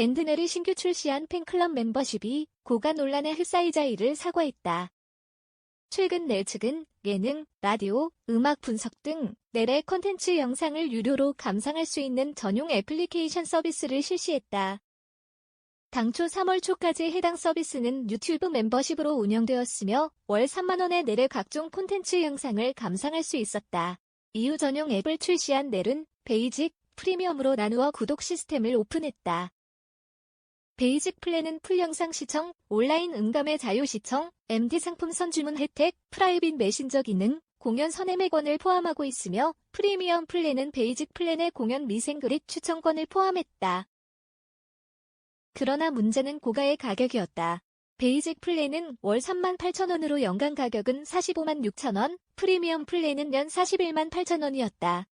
밴드넬이 신규 출시한 팬클럽 멤버십이 고가 논란에 휩싸이자 이를 사과했다. 최근 넬 측은 예능, 라디오, 음악 분석 등 넬의 콘텐츠 영상을 유료로 감상할 수 있는 전용 애플리케이션 서비스를 실시했다. 당초 3월 초까지 해당 서비스는 유튜브 멤버십으로 운영되었으며 월 3만원의 넬의 각종 콘텐츠 영상을 감상할 수 있었다. 이후 전용 앱을 출시한 넬은 베이직, 프리미엄으로 나누어 구독 시스템을 오픈했다. 베이직 플랜은 풀 영상 시청, 온라인 응감의 자유 시청, MD 상품 선주문 혜택, 프라이빗 메신저 기능, 공연 선회매권을 포함하고 있으며 프리미엄 플랜은 베이직 플랜의 공연 미생 그립 추천권을 포함했다. 그러나 문제는 고가의 가격이었다. 베이직 플랜은 월 3만 8천원으로 연간 가격은 45만 6천원, 프리미엄 플랜은 연 41만 8천원이었다.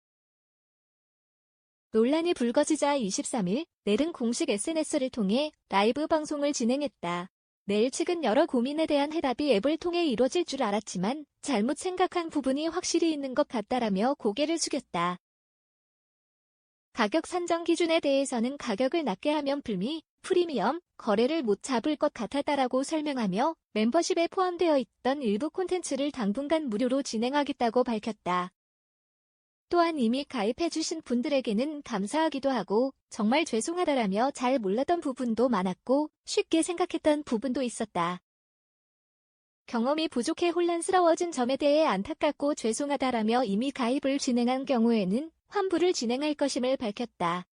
논란이 불거지자 23일 넬은 공식 SNS를 통해 라이브 방송을 진행했다. 넬 측은 여러 고민에 대한 해답이 앱을 통해 이뤄질 줄 알았지만 잘못 생각한 부분이 확실히 있는 것 같다라며 고개를 숙였다. 가격 산정 기준에 대해서는 가격을 낮게 하면 불미, 프리미엄, 거래를 못 잡을 것 같았다라고 설명하며 멤버십에 포함되어 있던 일부 콘텐츠를 당분간 무료로 진행하겠다고 밝혔다. 또한 이미 가입해주신 분들에게는 감사하기도 하고 정말 죄송하다라며 잘 몰랐던 부분도 많았고 쉽게 생각했던 부분도 있었다. 경험이 부족해 혼란스러워진 점에 대해 안타깝고 죄송하다라며 이미 가입을 진행한 경우에는 환불을 진행할 것임을 밝혔다.